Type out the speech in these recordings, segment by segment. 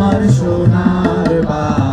আমার সোনার বা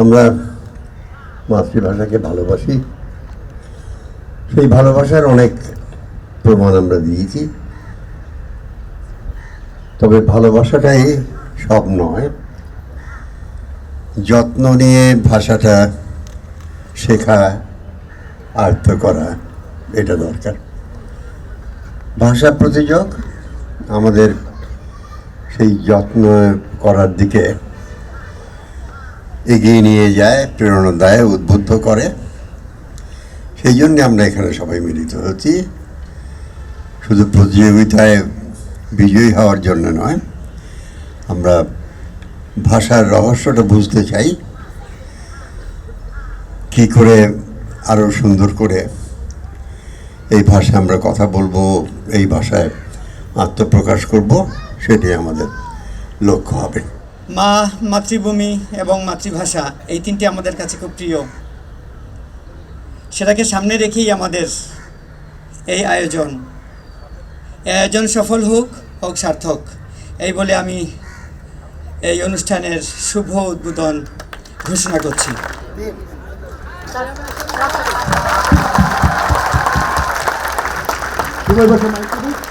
আমরা মাতৃভাষাকে ভালোবাসি। সেই ভালোবাসার অনেক প্রমাণ আমরা দিয়েছি। তবে ভালোবাসাটাই সব নয়। যত্ন নিয়ে ভাষাটা শেখা, আয়ত্ত করা, এটা দরকার। ভাষা প্রতিযোগ আমাদের সেই যত্ন করার দিকে এগিয়ে নিয়ে যায় প্রেরণা দেয় উদ্বুদ্ধ করে। সেই জন্যে আমরা এখানে সবাই মিলিত হচ্ছি। শুধু প্রতিযোগিতায় বিজয়ী হওয়ার জন্য নয়, আমরা ভাষার রহস্যটা বুঝতে চাই। কি করে আরও সুন্দর করে এই ভাষায় আমরা কথা বলব, এই ভাষায় আত্মপ্রকাশ করব, সেটাই আমাদের লক্ষ্য হবে। মা, মাতৃভূমি এবং মাতৃভাষা, এই তিনটি আমাদের কাছে খুব প্রিয়। সেটাকে সামনে রেখেই আমাদের এই আয়োজন। এই আয়োজন সফল হোক হোক সার্থক। এই বলে আমি এই অনুষ্ঠানের শুভ উদ্বোধন ঘোষণা করছি। বসে মাইক